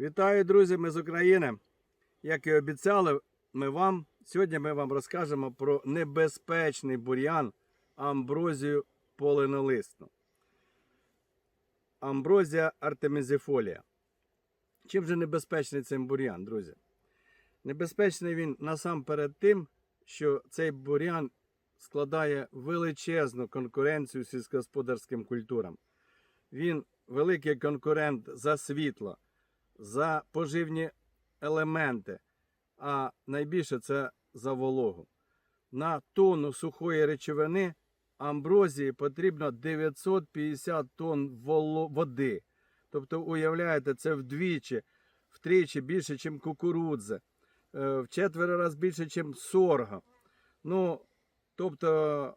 Вітаю, друзі! Ми з України. Як і обіцяли, ми вам сьогодні ми вам розкажемо про небезпечний бур'ян амброзію полинолисну. Амброзія артемізіфолія. Чим же небезпечний цей бур'ян, друзі? Небезпечний він насамперед тим, що цей бур'ян складає величезну конкуренцію сільськогосподарським культурам. Він великий конкурент за світло, за поживні елементи, а найбільше це за вологу. На тонну сухої речовини амброзії потрібно 950 тонн води. Тобто, уявляєте, це вдвічі, втричі більше, ніж кукурудза, е, в четверо раз більше, ніж сорга. Ну, тобто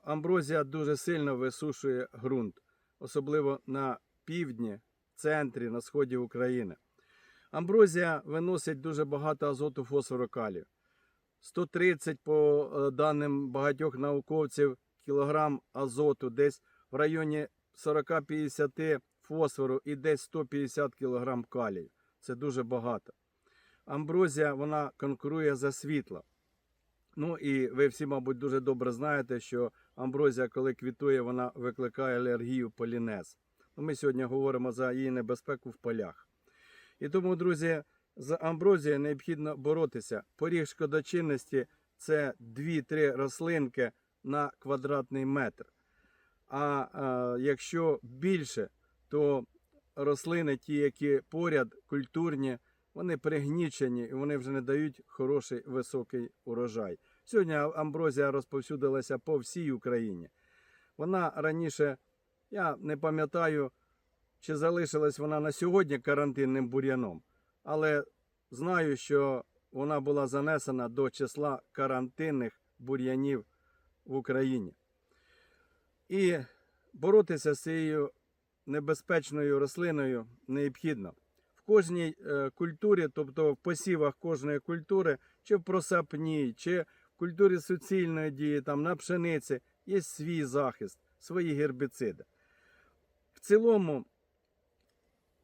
амброзія дуже сильно висушує ґрунт, особливо на півдні, центрі, на сході України. Амброзія виносить дуже багато азоту фосфору калію. 130 по е, даним багатьох науковців кілограм азоту, десь в районі 40-50 фосфору і десь 150 кілограм калію. Це дуже багато. Амброзія вона конкурує за світло. Ну і ви всі, мабуть, дуже добре знаєте, що амброзія, коли квітує, вона викликає алергію полінез. Ну, Ми сьогодні говоримо за її небезпеку в полях. І тому, друзі, з амброзією необхідно боротися. Поріг шкодочинності це 2-3 рослинки на квадратний метр. А, а якщо більше, то рослини, ті, які поряд, культурні, вони пригнічені і вони вже не дають хороший високий урожай. Сьогодні амброзія розповсюдилася по всій Україні. Вона раніше, я не пам'ятаю, чи залишилась вона на сьогодні карантинним бур'яном, але знаю, що вона була занесена до числа карантинних бур'янів в Україні. І боротися з цією небезпечною рослиною необхідно. В кожній е, культурі, тобто в посівах кожної культури, чи в просапній, чи в культурі суцільної дії, там на пшениці, є свій захист, свої гербіциди. В цілому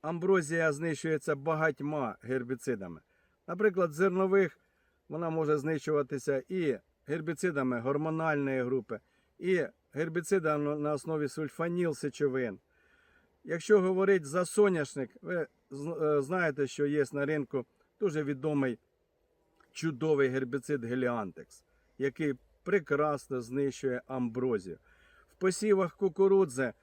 амброзія знищується багатьма гербіцидами. Наприклад, зернових вона може знищуватися і гербіцидами гормональної групи, і гербіцидами на основі сульфаніл сечовин. Якщо говорити за соняшник, ви е, знаєте, що є на ринку дуже відомий чудовий гербіцид Геліантекс, який прекрасно знищує амброзію. В посівах кукурудзи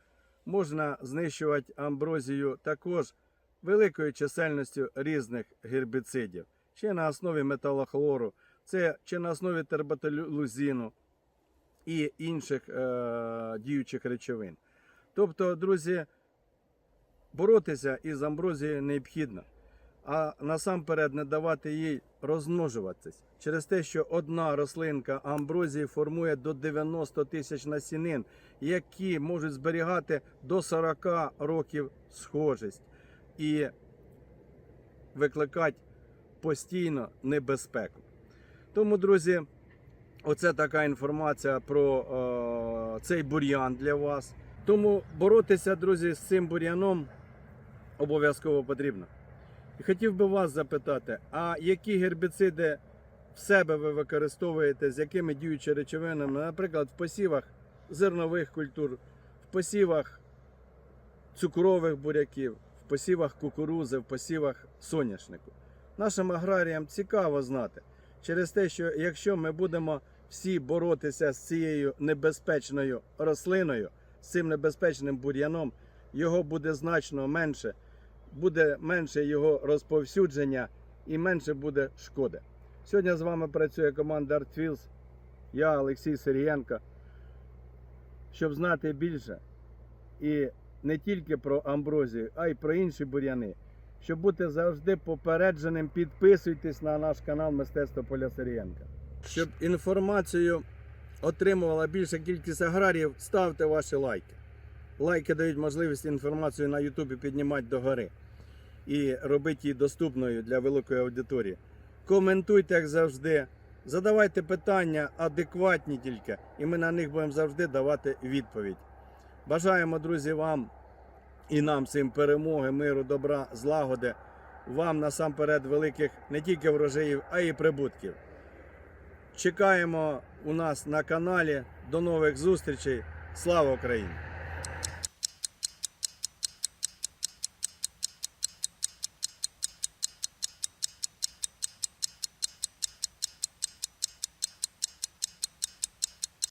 можна знищувати амброзію також великою чисельністю різних гербіцидів, чи на основі металохлору, це чи на основі терботолюзину і інших е, діючих речовин. Тобто, друзі, боротися із амброзією необхідно, а насамперед не давати їй розмножуватись через те, що одна рослинка амброзії формує до 90 тисяч насінин, які можуть зберігати до 40 років схожість і викликати постійно небезпеку. Тому, друзі, оце така інформація про е, цей бур'ян для вас. Тому боротися, друзі, з цим бур'яном обов'язково потрібно. І хотів би вас запитати, а які гербіциди в себе ви використовуєте, з якими діючими речовинами, наприклад, в посівах зернових культур, в посівах цукрових буряків, в посівах кукурузи, в посівах соняшнику. Нашим аграріям цікаво знати через те, що якщо ми будемо всі боротися з цією небезпечною рослиною, з цим небезпечним бур'яном, його буде значно менше, буде менше його розповсюдження і менше буде шкоди. Сьогодні з вами працює команда ArtFields, я Олексій Сирієнко. Щоб знати більше і не тільки про амброзію, а й про інші бур'яни. Щоб бути завжди попередженим, підписуйтесь на наш канал Мистецтво Поля Сирієнка. Щоб інформацію отримувала більша кількість аграріїв, ставте ваші лайки. Лайки дають можливість інформацію на Ютубі піднімати догори і робити її доступною для великої аудиторії. Коментуйте, як завжди. Задавайте питання адекватні тільки, і ми на них будемо завжди давати відповідь. Бажаємо, друзі, вам і нам всім перемоги, миру, добра, злагоди. вам насамперед великих не тільки врожаїв, а й прибутків. Чекаємо у нас на каналі. До нових зустрічей. Слава Україні!